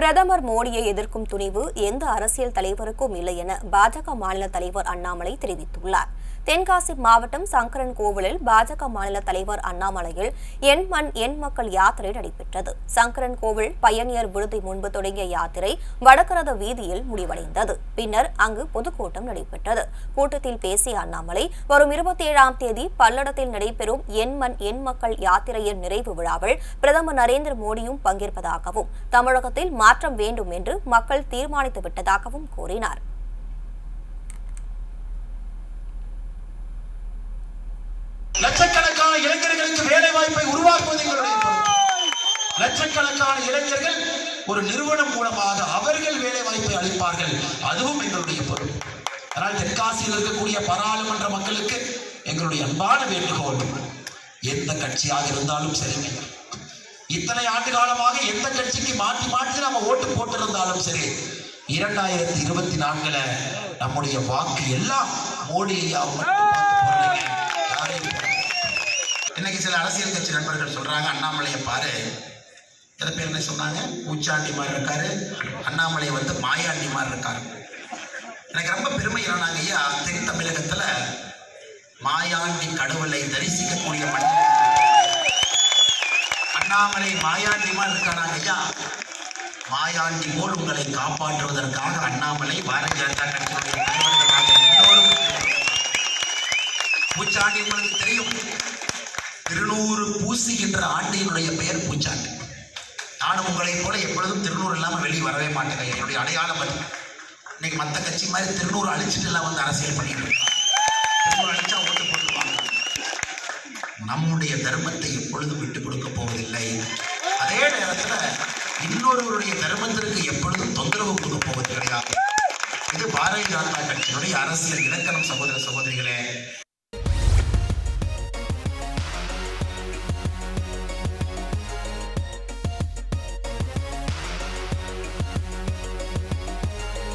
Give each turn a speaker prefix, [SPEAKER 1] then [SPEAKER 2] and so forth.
[SPEAKER 1] பிரதமர் மோடியை எதிர்க்கும் துணிவு எந்த அரசியல் தலைவருக்கும் இல்லை என பாஜக மாநில தலைவர் அண்ணாமலை தெரிவித்துள்ளார். தென்காசி மாவட்டம் சங்கரன் கோவிலில் பாஜக மாநில தலைவர் அண்ணாமலையில் என் மண் என் மக்கள் யாத்திரை நடைபெற்றது. சங்கரன் கோவில் பயணியர் விடுதி முன்பு தொடங்கிய யாத்திரை வடகரத வீதியில் முடிவடைந்தது. பின்னர் அங்கு பொதுக்கூட்டம் நடைபெற்றது. கூட்டத்தில் பேசிய அண்ணாமலை வரும் இருபத்தி ஏழாம் தேதி பல்லடத்தில் நடைபெறும் என் மண் என் மக்கள் யாத்திரையின் நிறைவு விழாவில் பிரதமர் நரேந்திர மோடியும் பங்கேற்பதாகவும் தமிழகத்தில் மாற்றம் வேண்டும் என்று மக்கள் தீர்மானித்து விட்டதாகவும் கூறினார்.
[SPEAKER 2] லட்சக்கணக்கான இளைஞர்களுக்கு வேலை வாய்ப்பை உருவாக்குவது எங்களுடைய லட்சக்கணக்கான இளைஞர்கள் ஒரு நிறுவனம் மூலமாக அவர்கள் வேலை வாய்ப்பை அளிப்பார்கள். அதுவும் எங்களுடைய பொருள் அதனால் தெற்காசியில் இருக்கக்கூடிய பாராளுமன்ற மக்களுக்கு எங்களுடைய அன்பான வேண்டுகோள். எந்த கட்சியாக இருந்தாலும் சரிங்க. இத்தனை ஆண்டு காலமாக எந்த கட்சிக்கு மாற்றி மாற்றி நாம ஓட்டு போட்டிருந்தாலும் சரி இரண்டாயிரத்தி இருபத்தி நான்குல நம்முடைய வாக்கு எல்லாம் மோடி ஐயா இன்னைக்கு சில அரசியல் கட்சி நண்பர்கள் சொல்றாங்க அண்ணாமலையை பாரு. எதை பேர் என்ன சொன்னாங்க? பூச்சாண்டி மாதிரி இருக்காரு. அண்ணாமலை வந்து மாயாண்டி மாதிரி இருக்காரு. எனக்கு ரொம்ப பெருமை என்னன்னாங்க ஐயா தென் தமிழகத்துல மாயாண்டி கடவுளை தரிசிக்கக்கூடிய மண்ணில் அண்ணாமலை மாயாண்டி மாதிரி இருக்கானாங்க ஐயா? மாயாண்டி போல் உங்களை காப்பாற்றுவதற்காக அண்ணாமலை பாரதிய ஜனதா கட்சியினுடைய தலைவர்களாக எல்லோரும் பூச்சாண்டி உங்களுக்கு தெரியும். திருநூறு பூசுகின்ற ஆண்டினுடைய பெயர் பூச்சாண்டு நானும் உங்களைப் போல எப்பொழுதும் திருநூறு இல்லாமல் வெளியே வரவே மாட்டேங்க. என்னுடைய அடையாளம் அது. இன்னைக்கு மற்ற கட்சி மாதிரி திருநூறு அழிச்சிட்டு எல்லாம் வந்து அரசியல் பண்ணிட்டு இருக்காங்க. திருநூறு அழிச்சா ஓட்டு போட்டுருவாங்க. நம்முடைய தர்மத்தை எப்பொழுதும் விட்டு கொடுக்க போவதில்லை. அதே நேரத்தில் இன்னொருவருடைய தர்மத்திற்கு எப்பொழுதும் தொந்தரவு கொடுக்க போவது கிடையாது. இது பாரதிய ஜனதா கட்சியினுடைய அரசியல் இலக்கணம் சகோதர சகோதரிகளே.